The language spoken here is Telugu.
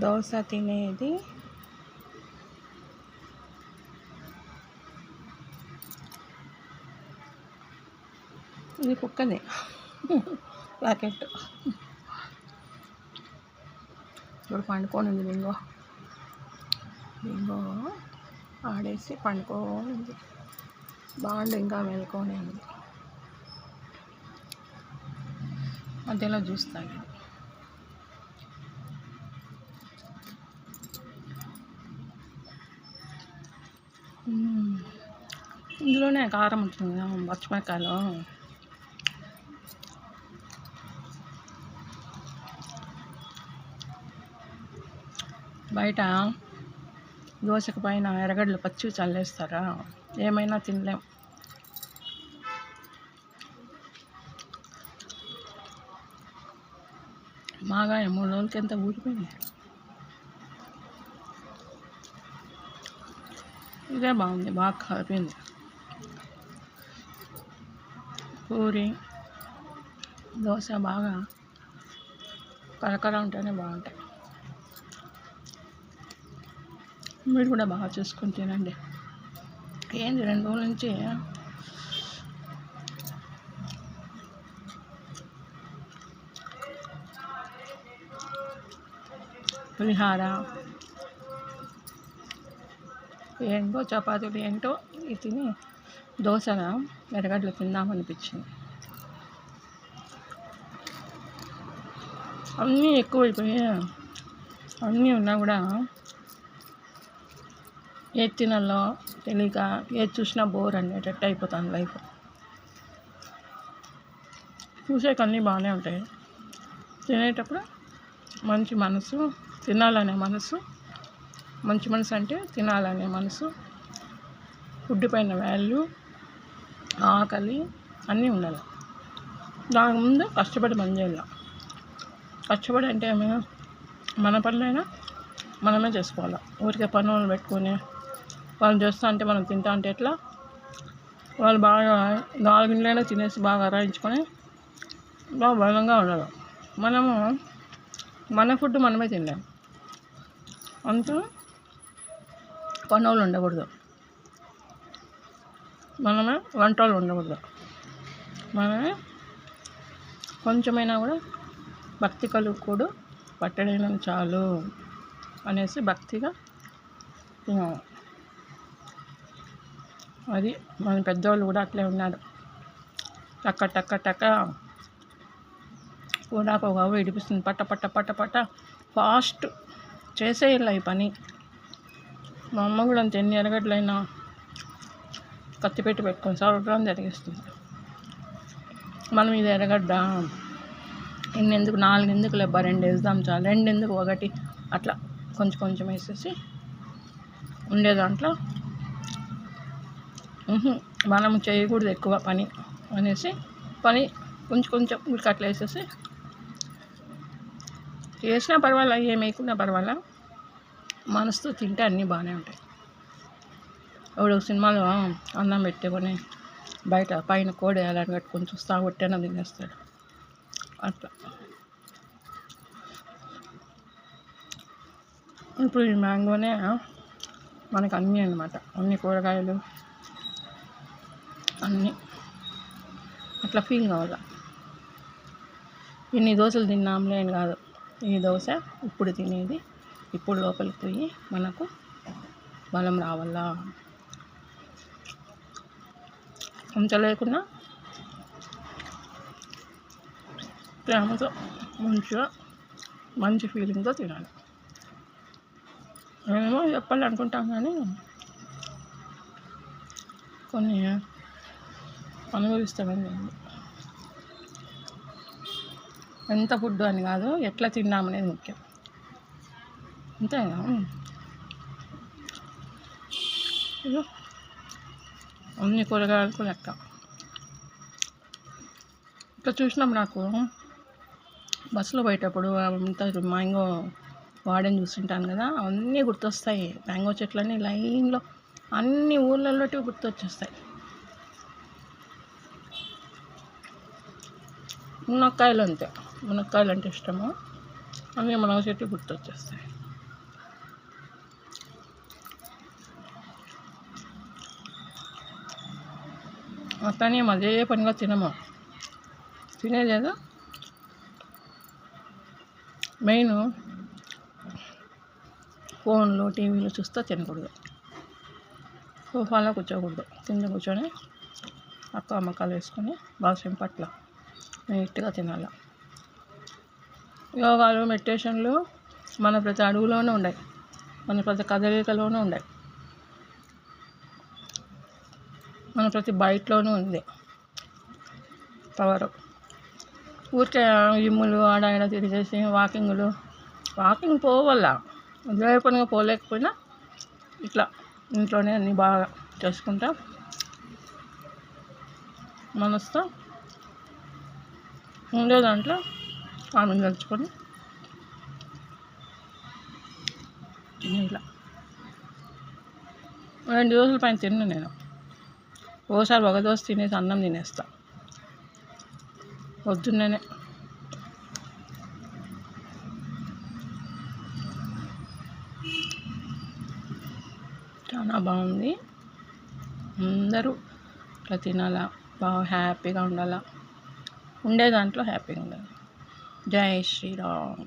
దోశ తినేది. ఇది కుక్కది ప్యాకెట్. ఇప్పుడు పండుకోనుంది బింగో. బింగో ఆడేసి పండుకోనుంది. బాండ్ ఇంకా మెలుకొని ఉంది. మధ్యలో చూస్తాను ఇందులోనే కారం ఉంటుంది కదా, పచ్చిమిరకాయలు బయట దోశకు పైన ఎరగడ్లు పచ్చి చల్లేస్తారా? ఏమైనా తినలేం. మాగా మూడు రోజులకి ఎంత ఊడిపోయింది ఇదే బాగుంది బాగా కలిపింది. పూరి దోశ బాగా కరకర ఉంటేనే బాగుంటాయి. మీరు కూడా బాగా చూసుకొని తినండి. ఏంది రెండు రోజుల నుంచి? పులిహార ఏంటో చపాతీలు ఏంటో ఇది తిని దోశగా ఎరగడ్లు తిందామనిపించింది. అన్నీ ఎక్కువైపోయాయి అన్నీ ఉన్నా కూడా ఏది తినాలో తెలియక ఏది చూసినా బోర్ అనేటట్టు అయిపోతాను లైఫ్. చూసే కన్నీ బాగానే ఉంటాయి. తినేటప్పుడు మంచి మనసు తినాలనే మనసు మంచి మనసు అంటే తినాలనే మనసు. ఫుడ్ పైన వాల్యూ ఆకలి అన్నీ ఉండాలి. దాని ముందు కష్టపడి పని చేయాలి. కష్టపడి అంటే ఏమైనా మన పనులైనా మనమే చేసుకోవాలి. ఊరికే పనులు పెట్టుకొని వాళ్ళు చేస్తా అంటే మనం తింటా అంటే ఎట్లా? వాళ్ళు బాగా నాలుగింట్లైనా తినేసి బాగా అరాయించుకొని బాగా బలంగా ఉండాలి. మనము మన ఫుడ్ మనమే తినలేం. అంతా పనులు ఉండకూడదు. మనమే వంటలు ఉండకూడదు. మనమే కొంచెమైనా కూడా భక్తి కలుగుకోడు పట్టడైన చాలు అనేసి భక్తిగా తినాలి అది మన పెద్దవాళ్ళు కూడా అట్లే ఉన్నారు. టక్క టక్క టక్క. కూడా ఒక ఇడిపిస్తుంది పట్ట పట్ట పట్ట పట్ట ఫాస్ట్ చేసేయాలి ఈ పని. మా అమ్మ కూడా అంత ఎన్ని ఎరగడ్లైనా కత్తి పెట్టి పెట్టుకొని సర్వం జరిగిస్తుంది మనం ఇది ఎరగడ్డ ఎన్నెందుకు నాలుగు ఎందుకు లేబ్బా రెండు వేద్దాం చాలు. రెండు ఎందుకు ఒకటి అట్లా కొంచెం కొంచెం వేసేసి ఉండే దాంట్లో మనం చేయకూడదు ఎక్కువ పని అనేసి పని కొంచెం కొంచెం ఉడికి అట్లా వేసేసి చేసినా పర్వాలా ఏం వేయకున్నా పర్వాలా. మనసుతో తింటే అన్నీ బాగానే ఉంటాయి. ఇప్పుడు సినిమాలో అన్నం పెట్టుకొని బయట పైన కోడి అలాంటి కట్టుకొని చూస్తా కొట్టేనా తినేస్తాడు. అట్లా. ఇప్పుడు ఈ మ్యాంగోనే మనకు అన్నీ అన్నమాట. అన్ని కూరగాయలు అన్నీ. అట్లా ఫీల్ కావాలి? ఇన్ని దోశలు తిన్నాంలే అని కాదు. ఈ దోశ ఇప్పుడు తినేది ఇప్పుడు లోపలికి పోయి మనకు బలం రావాలా? కొంచెం లేకుండా ప్రేమతో మంచిగా మంచి ఫీలింగ్తో తినాలి. మేమేమో చెప్పాలి అనుకుంటాం కానీ కొన్ని అనుభవిస్తామని ఎంత ఫుడ్ అని కాదు ఎట్లా తిన్నామనేది ముఖ్యం. అంతే అన్ని కూరగాయలకు లెక్క ఇట్లా చూసినాం నాకు బస్సులో పోయేటప్పుడు అంతా మ్యాంగో వాడని చూస్తుంటాను కదా అవన్నీ గుర్తొస్తాయి. మ్యాంగో చెట్లన్నీ లైన్లో అన్ని ఊళ్ళల్లోటి గుర్తొచ్చేస్తాయి. మునక్కాయలు అంతే మునక్కాయలు అంటే ఇష్టము. అన్నీ మునగ చెట్టు గుర్తొచ్చేస్తాయి. అట్లనే అదే? పనిగా తినము. తినేదేదో? మెయిన్ ఫోన్లు టీవీలు చూస్తే తినకూడదు. సోఫాలో కూర్చోకూడదు. కింద కూర్చొని అక్క అమ్మకాలు వేసుకొని బాగా పట్ల నీట్గా తినాలి. యోగాలు మెడిటేషన్లు మన ప్రతి అడుగులోనూ ఉన్నాయి మన ప్రతి కదలికలోనూ ఉన్నాయి మన ప్రతి బయటలోనూ ఉంది. పవర్. ఊరికే జిమ్ములు ఆడ ఆడ తిరిగేసి వాకింగ్లు. వాకింగ్ పోవల్ల అదే పనిగా పోలేకపోయినా ఇట్లా ఇంట్లోనే అన్నీ బాగా చేసుకుంటా మనసుతో ఉండే దాంట్లో ఆమె తెచ్చుకొని ఇలా రెండు రోజుల పైన తిన్నాను నేను. ఓసారి ఒక దోశ తినేసి అన్నం తినేస్తా. పొద్దున్ననే. చాలా బాగుంది. అందరూ ఇట్లా తినాలా? బాగా హ్యాపీగా ఉండాలా? ఉండే దాంట్లో హ్యాపీగా ఉండాలి. జై శ్రీరామ్.